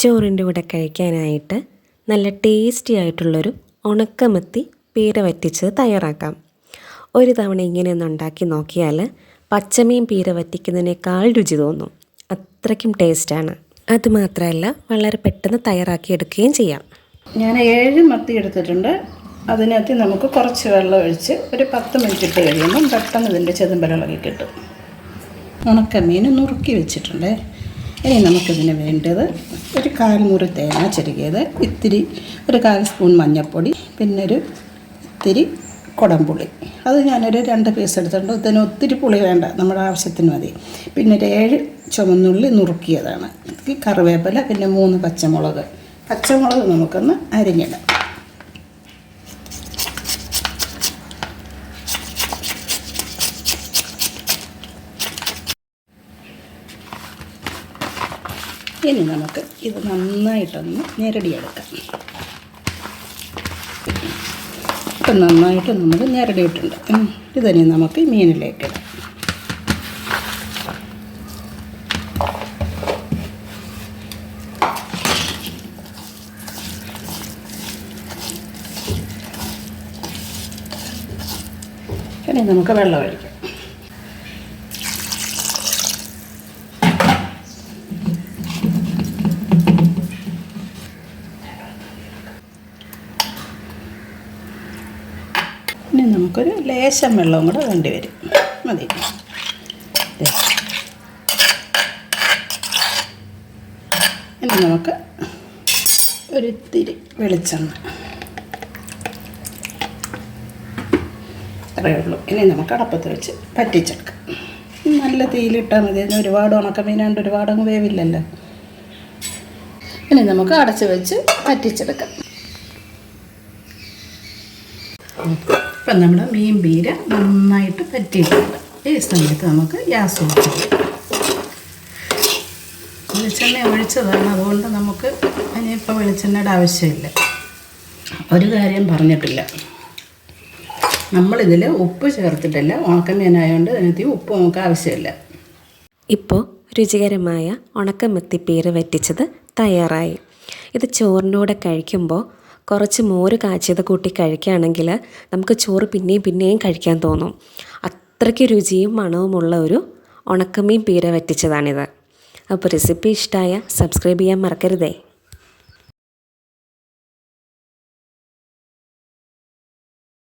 ചോറിന്റെ കൂടെ കഴിക്കാനായിട്ട് നല്ല ടേസ്റ്റി ആയിട്ടുള്ളൊരു ഉണക്കമത്തി പീര വറ്റിച്ചത് തയ്യാറാക്കാം. ഒരു തവണ ഇങ്ങനെ ഒന്ന് ഉണ്ടാക്കി നോക്കിയാൽ പച്ചമീൻ പീര വറ്റിക്കുന്നതിനേക്കാൾ രുചി തോന്നും. അത്രയ്ക്കും ടേസ്റ്റാണ് അതുമാത്രമല്ല വളരെ പെട്ടെന്ന് തയ്യാറാക്കിയെടുക്കുകയും ചെയ്യാം. ഞാൻ ഏഴ് മത്തി എടുത്തിട്ടുണ്ട്. അതിനകത്ത് നമുക്ക് കുറച്ച് വെള്ളം ഒഴിച്ച് ഒരു പത്ത് മിനിറ്റ് ഇട്ട് കഴിയുമ്പം പെട്ടെന്ന് ഇതിന്റെ ചെതുമ്പലിളകി കിട്ടും. ഉണക്കമീൻ നുറുക്കി വെച്ചിട്ടുണ്ട്. ഇനി നമുക്കിതിന് വേണ്ടത് ഒരു കാൽ മുറി തേങ്ങ ചെരുകിയത് ഇത്തിരി ഒരു കാൽ സ്പൂൺ മഞ്ഞൾപ്പൊടി പിന്നെ ഒരു ഇത്തിരി കുടംപുളി. അത് ഞാനൊരു രണ്ട് പീസ് എടുത്തിട്ടുണ്ട്. ഇതിന് ഒത്തിരി പുളി വേണ്ട നമ്മുടെ ആവശ്യത്തിന് മതി. പിന്നെ ഒരു ഏഴ് ചുമന്നുള്ളി നുറുക്കിയതാണ്. കറിവേപ്പില പിന്നെ മൂന്ന് പച്ചമുളക്. പച്ചമുളക് നമുക്കൊന്ന് അരിഞ്ഞിടാം. ഇനി നമുക്ക് ഇത് നന്നായിട്ടൊന്ന് ഞെരടിയെടുക്കാം. ഇപ്പം നന്നായിട്ട് നമ്മൾ ഞെരടിയിട്ടുണ്ട്. ഇത് ഇതിനി നമുക്ക് മീനിലേക്ക് ഇടാം. ഇനി നമുക്ക് വെള്ളം ഒഴിക്കാം. നമുക്കൊരു ലേശം വെള്ളവും കൂടെ വേണ്ടി വരും. മതി. ഇനി നമുക്ക് ഒരിത്തിരി വെളിച്ചെണ്ണ. അത്രയേ ഉള്ളൂ. ഇനി നമുക്ക് അടപ്പത്ത് വെച്ച് പറ്റിച്ചെടുക്കാം. നല്ല തീയിലിട്ടാൽ മതി. അതിന് ഒരുപാട് ഉണക്കമീനാണ്ട് ഒരുപാട് അങ്ങ് വേവില്ലല്ലോ. ഇനി നമുക്ക് അടച്ച് വെച്ച് പറ്റിച്ചെടുക്കാം. ഇപ്പം നമ്മുടെ മീൻ പീര നന്നായിട്ട് പറ്റിയിട്ടുണ്ട്. ഈ സമയത്ത് നമുക്ക് ഗ്യാസ് ഓഫ് വെളിച്ചെണ്ണ ഒഴിച്ചതാണ്. അതുകൊണ്ട് നമുക്ക് ഇനിയിപ്പോൾ വെളിച്ചെണ്ണയുടെ ആവശ്യമില്ല. ഒരു കാര്യം പറഞ്ഞിട്ടില്ല. നമ്മളിതിൽ ഉപ്പ് ചേർത്തിട്ടില്ല. ഉണക്കമീനായതുകൊണ്ട് ഇതിനകത്ത് ഈ ഉപ്പ് നമുക്ക് ആവശ്യമില്ല. ഇപ്പോൾ രുചികരമായ ഉണക്കമെത്തിപ്പീര് പീര വറ്റിച്ചത് തയ്യാറായി. ഇത് ചോറിന്റെ കൂടെ കഴിക്കുമ്പോൾ കുറച്ച് മോര് കാച്ചിയത് കൂട്ടി കഴിക്കുകയാണെങ്കിൽ നമുക്ക് ചോറ് പിന്നെയും പിന്നെയും കഴിക്കാൻ തോന്നും. അത്രയ്ക്ക് രുചിയും മണവുമുള്ള ഒരു ഉണക്കമീൻ പീര വറ്റിച്ചതാണിത്. അപ്പോൾ റെസിപ്പി ഇഷ്ടമായ സബ്സ്ക്രൈബ് ചെയ്യാൻ മറക്കരുതേ.